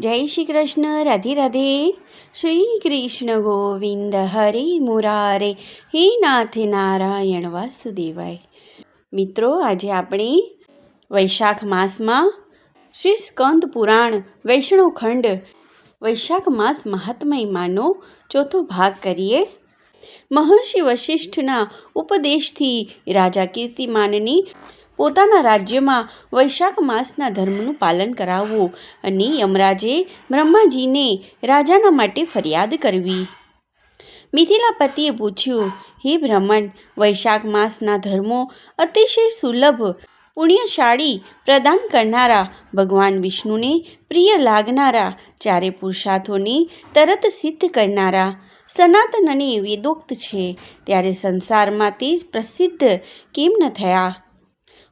જય શ્રી કૃષ્ણ, રાધે રાધે. શ્રી કૃષ્ણ ગોવિંદ હરે મુરારે. હે નાથ નારાયણ વાસુદેવાય. મિત્રો, આજે આપણે વૈશાખ માસમાં શ્રી સ્કંદ પુરાણ વૈષ્ણવ ખંડ વૈશાખ માસ મહાત્મયમાંનો ચોથો ભાગ કરીએ. મહર્ષિ વશિષ્ઠના ઉપદેશથી રાજા કીર્તિમાનની પોતાના રાજ્યમાં વૈશાખ માસના ધર્મનું પાલન કરાવવું અને યમરાજે બ્રહ્માજીને રાજાના માટે ફરિયાદ કરવી. મિથિલાપતિએ પૂછ્યું, હે બ્રહ્મણ, વૈશાખ માસના ધર્મો અતિશય સુલભ, પુણ્યશાળી, પ્રદાન કરનારા, ભગવાન વિષ્ણુને પ્રિય લાગનારા, ચારે પુરુષાર્થોને તરત સિદ્ધ કરનારા, સનાતન અને વેદોક્ત છે. ત્યારે સંસારમાં તે પ્રસિદ્ધ કેમ ન થયા?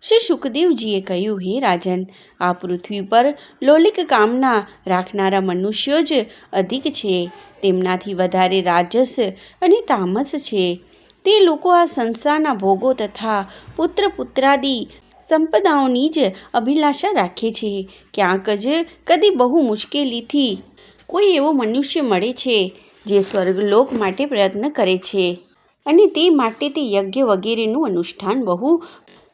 શ્રી સુખદેવજીએ કહ્યું, હે રાજન, આ પૃથ્વી પર લોલિક કામના રાખનારા મનુષ્યો જ અધિક છે. તેમનાથી વધારે રાજસ અને તામસ છે. તે લોકો આ સંસારના ભોગો તથા પુત્ર પુત્રાદી સંપદાઓની જ અભિલાષા રાખે છે. ક્યાંક જ કદી બહુ મુશ્કેલીથી કોઈ એવો મનુષ્ય મળે છે જે સ્વર્ગલોક માટે પ્રયત્ન કરે છે અને તે માટે તે યજ્ઞ વગેરેનું અનુષ્ઠાન બહુ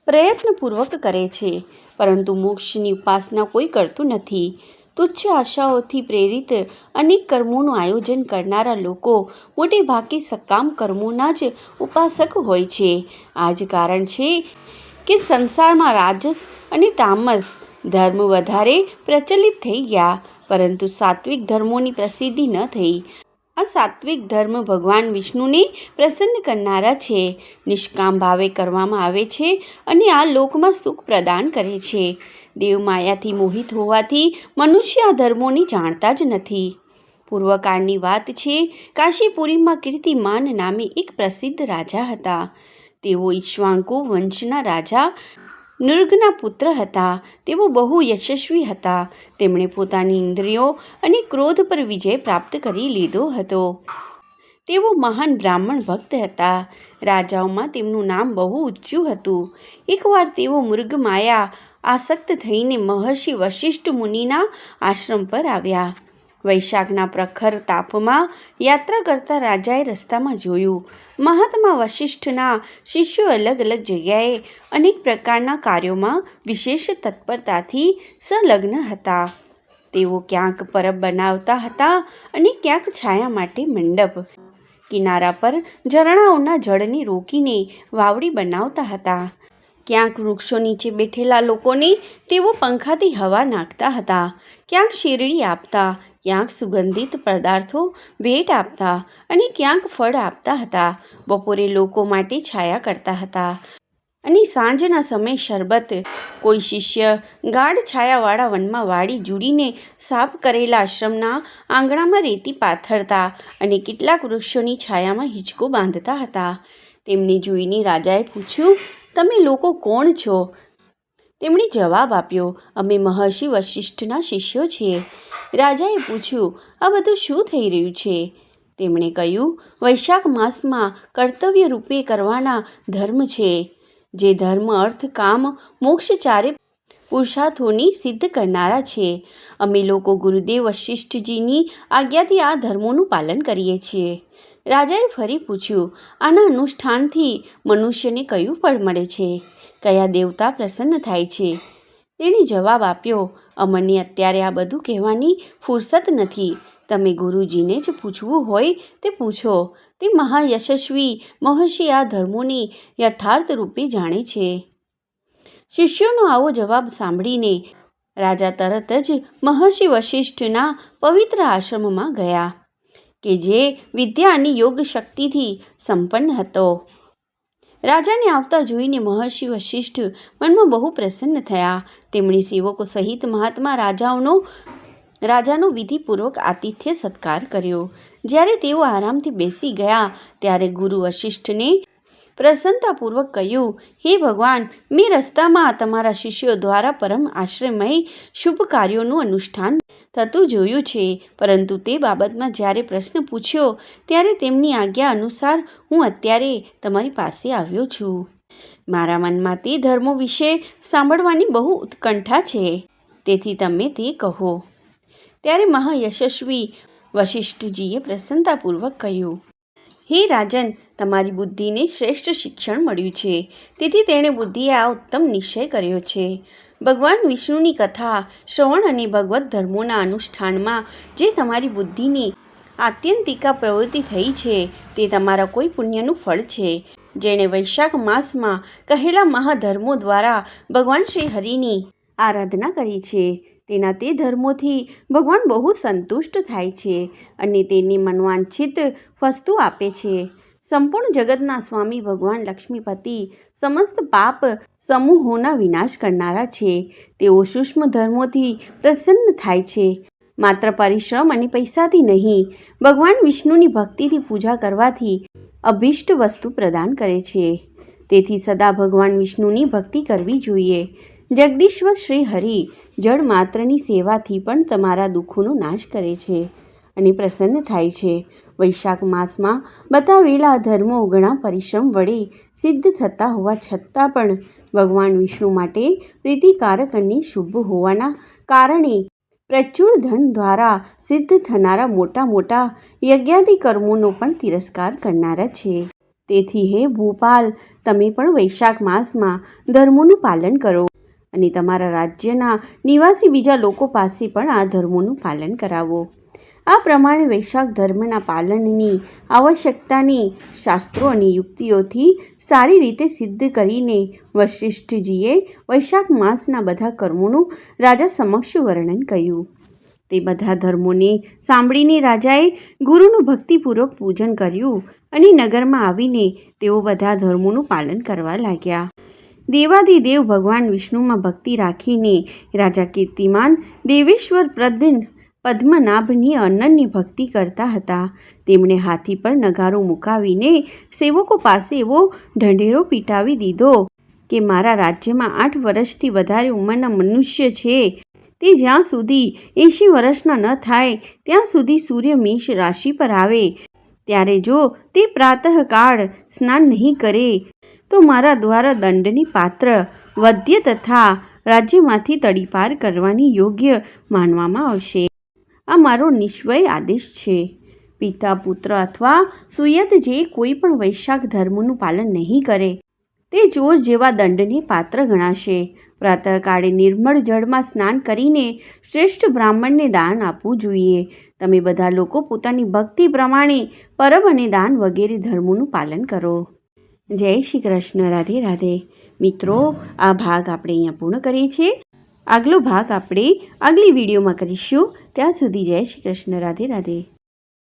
પ્રયત્નપૂર્વક કરે છે, પરંતુ મોક્ષની ઉપાસના કોઈ કરતું નથી. તુચ્છ આશાઓથી પ્રેરિત અનેક કર્મોનું આયોજન કરનારા લોકો મોટે ભાગે સકામ કર્મોના જ ઉપાસક હોય છે. આ જ કારણ છે કે સંસારમાં રાજસ અને તામસ ધર્મ વધારે પ્રચલિત થઈ ગયા, પરંતુ સાત્વિક ધર્મોની પ્રસિદ્ધિ ન થઈ. આ સાત્વિક ધર્મ ભગવાન વિષ્ણુને પ્રસન્ન કરનારા છે. નિષ્કામ ભાવે કરવામાં આવે છે અને આ લોકમાં સુખ પ્રદાન કરે છે. દેવ માયાથી મોહિત હોવાથી મનુષ્ય આ ધર્મોની જાણતા જ નથી. પૂર્વકાળની વાત છે, કાશીપુરીમાં કીર્તિમાન નામે એક પ્રસિદ્ધ રાજા હતા. તેઓ ઈશ્વાંકુ વંશના રાજા નૃગના પુત્ર હતા. તેઓ બહુ યશસ્વી હતા. તેમણે પોતાની ઇન્દ્રિયો અને ક્રોધ પર વિજય પ્રાપ્ત કરી લીધો હતો. તેઓ મહાન બ્રાહ્મણ ભક્ત હતા. રાજાઓમાં તેમનું નામ બહુ ઊંચું હતું. એકવાર તેઓ મૃગમાયા આસક્ત થઈને મહર્ષિ વશિષ્ઠ મુનિના આશ્રમ પર આવ્યા. વૈશાખના પ્રખર તાપમાં યાત્રા કરતા રાજાએ રસ્તામાં જોયું. મહાત્મા વશિષ્ઠના શિષ્યો અલગ અલગ જગ્યાએ અનેક પ્રકારના કાર્યોમાં વિશેષ તત્પરતાથી સંલગ્ન હતા. તેઓ ક્યાંક પરબ બનાવતા હતા અને ક્યાંક છાયા માટે મંડપ. કિનારા પર ઝરણાઓના જળને રોકીને વાવડી બનાવતા હતા. ક્યાંક વૃક્ષો નીચે બેઠેલા લોકોને તેઓ પંખાથી હવા નાખતા હતા. ક્યાંક શેરડી આપતા. ક્યાંક સુગંધિત પદાર્થો ભેટ આપતા અને ક્યાંક ફળ આપતા હતા. બપોરે લોકો માટે છાયા કરતા હતા. અને સાંજના સમયે શરબત, કોઈ શિષ્ય ગાઢ છાયાવાળા વનમાં વાડી જુડીને સાફ કરેલા આશ્રમના આંગણામાં રેતી પાથરતા અને કેટલાક વૃક્ષોની છાયામાં હિંચકો બાંધતા હતા. તેમને જોઈને રાજાએ પૂછ્યું, તમે લોકો કોણ છો? તેમણે જવાબ આપ્યો, અમે મહર્ષિ વશિષ્ઠના શિષ્યો છીએ. રાજાએ પૂછ્યું, આ બધું શું થઈ રહ્યું છે? તેમણે કહ્યું, વૈશાખ માસમાં કર્તવ્ય રૂપે કરવાના ધર્મ છે. જે ધર્મ, અર્થ, કામ, મોક્ષ ચારે પુરુષાર્થોની સિદ્ધ કરનારા છે. અમે લોકો ગુરુદેવ વશિષ્ઠજીની આજ્ઞાથી આ ધર્મોનું પાલન કરીએ છીએ. રાજાએ ફરી પૂછ્યું, આના અનુષ્ઠાનથી મનુષ્યને કયું ફળ મળે છે? કયા દેવતા પ્રસન્ન થાય છે? તેણે જવાબ આપ્યો અમને અત્યારે આ બધું કહેવાની ફુરસત નથી. તમે ગુરુજીને જ પૂછવું હોય તે પૂછો. તે મહાયશસ્વી મહર્ષિ આ ધર્મોની યથાર્થ રૂપે જાણે છે. શિષ્યોનો આવો જવાબ સાંભળીને રાજા તરત જ મહર્ષિ વશિષ્ઠના પવિત્ર આશ્રમમાં ગયા, કે જે વિદ્યા અને યોગ શક્તિથી સંપન્ન હતો. રાજાને આવતા જોઈને મહર્ષિ વશિષ્ઠ મનમાં બહુ પ્રસન્ન થયા. તેમણે સેવકો સહિત મહાત્મા રાજાઓનો, રાજાનો વિધિપૂર્વક આતિથ્ય સત્કાર કર્યો. જ્યારે તેઓ આરામથી બેસી ગયા, ત્યારે ગુરુ વશિષ્ઠને પ્રસન્નતાપૂર્વક કહ્યું, હે ભગવાન, મેં રસ્તામાં તમારા શિષ્યો દ્વારા પરમ આશ્રયમય શુભ કાર્યોનું અનુષ્ઠાન થતું જોયું છે. પરંતુ તે બાબતમાં જ્યારે પ્રશ્ન પૂછ્યો, ત્યારે તેમની આજ્ઞા અનુસાર હું અત્યારે તમારી પાસે આવ્યો છું. મારા મનમાં તે ધર્મો વિશે સાંભળવાની બહુ ઉત્કંઠા છે. તેથી તમે તે કહો. ત્યારે મહાયશસ્વી વશિષ્ઠજીએ પ્રસન્નતાપૂર્વક કહ્યું, હે રાજન તમારી બુદ્ધિને શ્રેષ્ઠ શિક્ષણ મળ્યું છે. તેથી તેણે બુદ્ધિએ આ ઉત્તમ નિશ્ચય કર્યો છે. ભગવાન વિષ્ણુની કથા, શ્રવણ અને ભગવત ધર્મોના અનુષ્ઠાનમાં જે તમારી બુદ્ધિની આત્યંતિકા પ્રવૃત્તિ થઈ છે, તે તમારા કોઈ પુણ્યનું ફળ છે. જેણે વૈશાખ માસમાં કહેલા મહાધર્મો દ્વારા ભગવાન શ્રી હરિની આરાધના કરી છે. તેના તે ધર્મોથી ભગવાન બહુ સંતુષ્ટ થાય છે અને તેની મનવાંછિત વસ્તુ આપે છે. સંપૂર્ણ જગતના સ્વામી ભગવાન લક્ષ્મીપતિ સમસ્ત પાપ સમૂહોના વિનાશ કરનારા છે. તેઓ સૂક્ષ્મ ધર્મોથી પ્રસન્ન થાય છે. માત્ર પરિશ્રમ અને પૈસાથી નહીં, ભગવાન વિષ્ણુની ભક્તિથી પૂજા કરવાથી અભિષ્ટ વસ્તુ પ્રદાન કરે છે. તેથી સદા ભગવાન વિષ્ણુની ભક્તિ કરવી જોઈએ. જગદીશ્વર શ્રી હરિ જળ માત્રની સેવાથી પણ તમારા દુઃખોનો નાશ કરે છે. અને પ્રસન્ન થાય છે. વૈશાખ માસમાં બતાવેલા ધર્મો ઘણા પરિશ્રમ વડે સિદ્ધ થતા હોવા છતાં પણ ભગવાન વિષ્ણુ માટે પ્રીતિકારક અને શુભ હોવાના કારણે પ્રચુર ધન દ્વારા સિદ્ધ થનારા મોટા મોટા યજ્ઞાદિ કર્મોનો પણ તિરસ્કાર કરનારા છે. તેથી હે ભોપાલ, તમે પણ વૈશાખ માસમાં ધર્મોનું પાલન કરો અને તમારા રાજ્યના નિવાસી બીજા લોકો પાસે પણ આ ધર્મોનું પાલન કરાવો. આ પ્રમાણે વૈશાખ ધર્મના પાલનની આવશ્યકતાની શાસ્ત્રો અને યુક્તિઓથી સારી રીતે સિદ્ધ કરીને વશિષ્ઠજીએ વૈશાખ માસના બધા કર્મોનું રાજા સમક્ષ વર્ણન કર્યું. તે બધા ધર્મોને સાંભળીને રાજાએ ગુરુનું ભક્તિપૂર્વક પૂજન કર્યું અને નગરમાં આવીને તેઓ બધા ધર્મોનું પાલન કરવા લાગ્યા. દેવાદિદેવ ભગવાન વિષ્ણુમાં ભક્તિ રાખીને રાજા કીર્તિમાન દેવેશ્વર પ્રદન પદ્મનાભની અનન્ય ભક્તિ કરતા હતા. તેમણે હાથી પર નગારો મુકાવીને સેવકો પાસે એવો ઢંઢેરો પીટાવી દીધો કે, મારા રાજ્યમાં આઠ વર્ષથી વધારે ઉંમરના મનુષ્ય છે. તે જ્યાં સુધી એંશી વર્ષના ન થાય, ત્યાં સુધી સૂર્ય મેષ રાશિ પર આવે. ત્યારે જો તે પ્રાતઃકાળ સ્નાન નહીં કરે, તો મારા દ્વારા દંડની પાત્ર, વદ્ય તથા રાજ્યમાંથી તડીપાર કરવાની યોગ્ય માનવામાં આવશે. આ મારો નિશ્વય આદેશ છે. પિતા, પુત્ર અથવા સુયત જે કોઈ પણ વૈશાખ ધર્મનું પાલન નહીં કરે, તે ચોર જેવા દંડને પાત્ર ગણાશે. પ્રાતઃકાળે નિર્મળ જળમાં સ્નાન કરીને શ્રેષ્ઠ બ્રાહ્મણને દાન આપવું જોઈએ. તમે બધા લોકો પોતાની ભક્તિ પ્રમાણે પરબ અને દાન વગેરે ધર્મોનું પાલન કરો. જય શ્રી કૃષ્ણ. રાધે રાધે. મિત્રો, આ ભાગ આપણે અહીંયા પૂર્ણ કરીએ છીએ. આગલો ભાગ આપણે આગલી વિડીયોમાં કરીશું. ત્યાં સુધી જય શ્રી કૃષ્ણ રાધે રાધે.